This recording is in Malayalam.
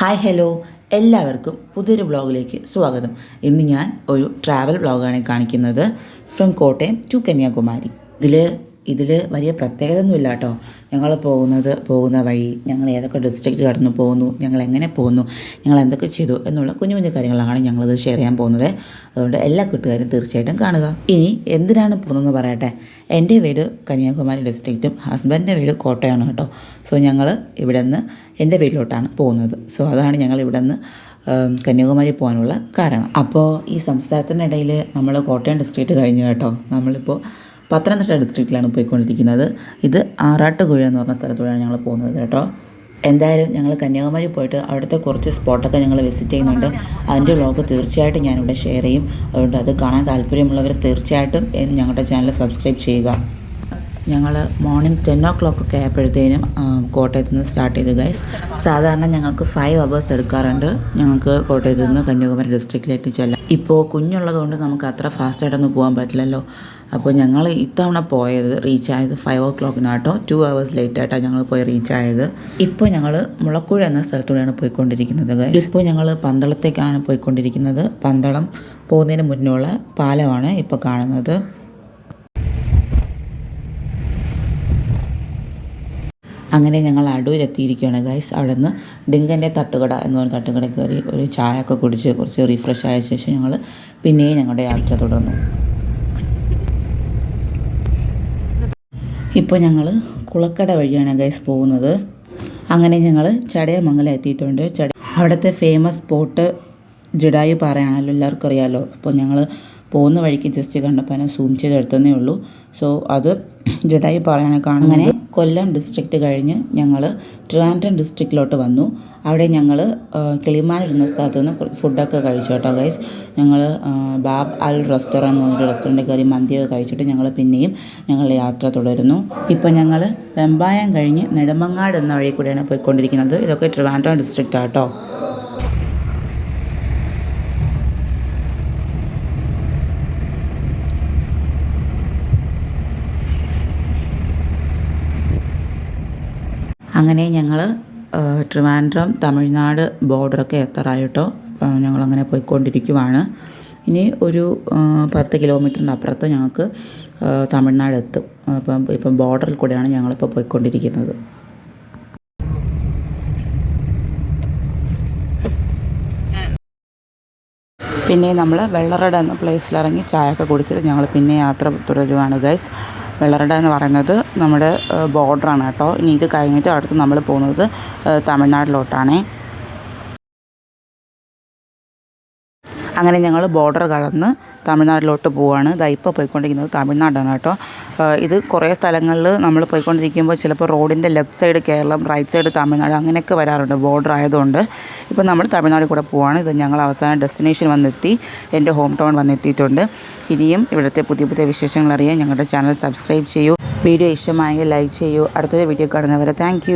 Hi hello. എല്ലാവർക്കും പുതിയൊരു വ്ളോഗിലേക്ക് സ്വാഗതം. ഇന്ന് ഞാൻ ഒരു ട്രാവൽ വ്ളോഗാണ് കാണിക്കുന്നത്. From Kottayam to Kanyakumari. ഇതിൽ ഇതിൽ വലിയ പ്രത്യേകത ഒന്നുമില്ല കേട്ടോ ഞങ്ങൾ പോകുന്നത് പോകുന്ന വഴി ഞങ്ങൾ ഏതൊക്കെ ഡിസ്ട്രിക്റ്റ് കടന്നു പോകുന്നു ഞങ്ങൾ എങ്ങനെ പോകുന്നു ഞങ്ങൾ എന്തൊക്കെ ചെയ്തു എന്നുള്ള കുഞ്ഞു കുഞ്ഞു കാര്യങ്ങളാണ് ഞങ്ങളത് ഷെയർ ചെയ്യാൻ പോകുന്നത്. അതുകൊണ്ട് എല്ലാ കൂട്ടുകാരും തീർച്ചയായിട്ടും കാണുക. ഇനി എന്തിനാണ് പോകുന്നതെന്ന് പറയട്ടെ. എന്റെ വീട് കന്യാകുമാരി ഡിസ്ട്രിക്റ്റും ഹസ്ബൻഡിന്റെ വീട് കോട്ടയമാണ് കേട്ടോ. സോ ഞങ്ങൾ ഇവിടെ നിന്ന് എന്റെ വീട്ടിലോട്ടാണ് പോകുന്നത്. സോ അതാണ് ഞങ്ങൾ ഇവിടെ നിന്ന് കന്യാകുമാരി പോകാനുള്ള കാരണം. അപ്പോൾ ഈ സംസ്ഥാനത്തിന്റെ സംസ്ഥാനത്തിനിടയിൽ നമ്മൾ കോട്ടയം ഡിസ്ട്രിക്റ്റ് കഴിഞ്ഞു കേട്ടോ. നമ്മളിപ്പോൾ പത്തനംതിട്ട ഡിസ്ട്രിക്റ്റിലാണ് പോയിക്കൊണ്ടിരിക്കുന്നത്. ഇത് ആറാട്ടുകുഴ എന്ന് പറഞ്ഞ സ്ഥലത്തൂടെയാണ് ഞങ്ങൾ പോകുന്നത് കേട്ടോ. എന്തായാലും ഞങ്ങൾ കന്യാകുമാരി പോയിട്ട് അവിടുത്തെ കുറച്ച് സ്പോട്ടൊക്കെ ഞങ്ങൾ വിസിറ്റ് ചെയ്യുന്നുണ്ട്. അതിന്റെ വ്ലോഗ് തീർച്ചയായിട്ടും ഞാനിവിടെ ഷെയർ ചെയ്യും. അതുകൊണ്ട് അത് കാണാൻ താല്പര്യമുള്ളവർ തീർച്ചയായിട്ടും ഞങ്ങളുടെ ചാനൽ സബ്സ്ക്രൈബ് ചെയ്യുക. ഞങ്ങൾ മോർണിംഗ് ടെൻ ഓ ക്ലോക്ക് ഒക്കെ ആയപ്പോഴത്തേനും കോട്ടയത്ത് നിന്ന് സ്റ്റാർട്ട് ചെയ്തു ഗൈസ് സാധാരണ ഞങ്ങൾക്ക് ഫൈവ് അവേഴ്സ് എടുക്കാറുണ്ട്. ഞങ്ങൾക്ക് കോട്ടയത്ത് നിന്ന് കന്യാകുമാരി ഡിസ്ട്രിക്റ്റിലേക്ക് ചെല്ലാം ഇപ്പോൾ കുഞ്ഞുള്ളതുകൊണ്ട് നമുക്ക് അത്ര ഫാസ്റ്റായിട്ടൊന്നും പോകാൻ പറ്റില്ലല്ലോ. അപ്പോൾ ഞങ്ങൾ ഇത്തവണ പോയത് റീച്ച് ആയത് ഫൈവ് ഓ ക്ലോക്കിനാട്ടോ ടു അവേഴ്സ് ലേറ്റ് ആയിട്ടാണ് ഞങ്ങൾ പോയി റീച്ച് ആയത്. ഇപ്പോൾ ഞങ്ങൾ മുളക്കുഴ എന്ന സ്ഥലത്തൂടെയാണ് പോയിക്കൊണ്ടിരിക്കുന്നത് ഗൈസ് ഇപ്പോൾ ഞങ്ങൾ പന്തളത്തേക്കാണ് പോയിക്കൊണ്ടിരിക്കുന്നത്. പന്തളം പോകുന്നതിന് മുന്നേ പാലമാണ് ഇപ്പോൾ കാണുന്നത്. അങ്ങനെ ഞങ്ങൾ അടൂരെത്തിയിരിക്കുകയാണ് ഗൈസ് അവിടെ നിന്ന് ഡിങ്കന്റെ തട്ടുകട എന്ന് പറഞ്ഞ തട്ടുകട കയറി ഒരു ചായ ഒക്കെ കുടിച്ച് കുറച്ച് റിഫ്രഷ് ആയ ശേഷം ഞങ്ങൾ പിന്നെയും ഞങ്ങളുടെ യാത്ര തുടർന്നു. ഇപ്പോൾ ഞങ്ങൾ കുളക്കട വഴിയാണ് ഗൈസ് പോകുന്നത്. അങ്ങനെ ഞങ്ങൾ ചടയമംഗലം എത്തിയിട്ടുണ്ട്. ചട അവിടുത്തെ ഫേമസ് സ്പോട്ട് ജഡായു പാറയാണല്ലോ എല്ലാവർക്കും അറിയാമല്ലോ അപ്പോൾ ഞങ്ങൾ പോകുന്ന വഴിക്ക് ജസ്റ്റ് കണ്ടപ്പോൾ അതിനെ സൂം ചെയ്തെടുത്തതേ ഉള്ളൂ. സോ അത് ജഡായു പാറയാണ് കാണുന്നത് അങ്ങനെ കൊല്ലം ഡിസ്ട്രിക്റ്റ് കഴിഞ്ഞ് ഞങ്ങൾ ട്രിവാൻഡ്രം ഡിസ്ട്രിക്റ്റിലോട്ട് വന്നു. അവിടെ ഞങ്ങൾ കിളിമാൻ ഇരുന്ന സ്ഥലത്ത് നിന്ന് ഫുഡൊക്കെ കഴിച്ചു കേട്ടോ ഗൈസ് ഞങ്ങൾ ബാബ് അൽ റെസ്റ്റോറന്റ് എന്ന് പറഞ്ഞൊരു റെസ്റ്റോറന്റ് കയറി മന്തിയൊക്കെ കഴിച്ചിട്ട് ഞങ്ങൾ പിന്നെയും ഞങ്ങളുടെ യാത്ര തുടരുന്നു. ഇപ്പോൾ ഞങ്ങൾ വെമ്പായം കഴിഞ്ഞ് നെടുമങ്ങാട് എന്ന വഴി കൂടെയാണ് പോയിക്കൊണ്ടിരിക്കുന്നത്. ഇതൊക്കെ ട്രിവാൻഡ്രം ഡിസ്ട്രിക്റ്റ് ആട്ടോ അങ്ങനെ ഞങ്ങൾ ട്രിവാൻഡ്രം തമിഴ്നാട് ബോർഡറൊക്കെ എത്താറായിട്ടോ ഞങ്ങളങ്ങനെ പോയിക്കൊണ്ടിരിക്കുവാണ്. ഇനി ഒരു പത്ത് കിലോമീറ്ററിന്റെ അപ്പുറത്ത് ഞങ്ങൾക്ക് തമിഴ്നാട് എത്തും. അപ്പം ഇപ്പം ബോർഡറിൽ കൂടെയാണ് ഞങ്ങളിപ്പോൾ പോയിക്കൊണ്ടിരിക്കുന്നത്. പിന്നെ നമ്മൾ വെള്ളറട എന്ന പ്ലേസിൽ ഇറങ്ങി ചായയൊക്കെ കുടിച്ചിട്ട് ഞങ്ങൾ പിന്നെ യാത്ര തുടരുവാണ് ഗൈസ് വെള്ളറട എന്ന് പറയുന്നത് നമ്മുടെ ബോർഡറാണ് കേട്ടോ. ഇനി ഇത് കഴിഞ്ഞിട്ട് അടുത്ത് നമ്മൾ പോകുന്നത് തമിഴ്നാട്ടിലോട്ടാണേ. അങ്ങനെ ഞങ്ങൾ ബോർഡർ കടന്ന് തമിഴ്നാട്ടിലോട്ട് പോവാണ്. ഇതാ ഇപ്പോൾ പോയിക്കൊണ്ടിരിക്കുന്നത് തമിഴ്നാടാണ് കേട്ടോ. ഇത് കുറേ സ്ഥലങ്ങളിൽ നമ്മൾ പോയിക്കൊണ്ടിരിക്കുമ്പോൾ ചിലപ്പോൾ റോഡിന്റെ left side Kerala right side Tamil Nadu അങ്ങനെയൊക്കെ വരാറുണ്ട് ബോർഡർ ആയതുകൊണ്ട്. ഇപ്പോൾ നമ്മൾ തമിഴ്നാട്ടിൽ കൂടെ പോവാണ്. ഇത് ഞങ്ങൾ അവസാന ഡെസ്റ്റിനേഷൻ വന്നെത്തി എന്റെ ഹോം ടൗൺ വന്നെത്തിയിട്ടുണ്ട്. ഇനിയും ഇവിടുത്തെ പുതിയ പുതിയ വിശേഷങ്ങൾ അറിയാൻ ഞങ്ങളുടെ ചാനൽ സബ്സ്ക്രൈബ് ചെയ്യൂ. വീഡിയോ ഇഷ്ടമായെങ്കിൽ ലൈക്ക് ചെയ്യൂ. അടുത്തൊരു വീഡിയോ കാണുന്നവരെ താങ്ക്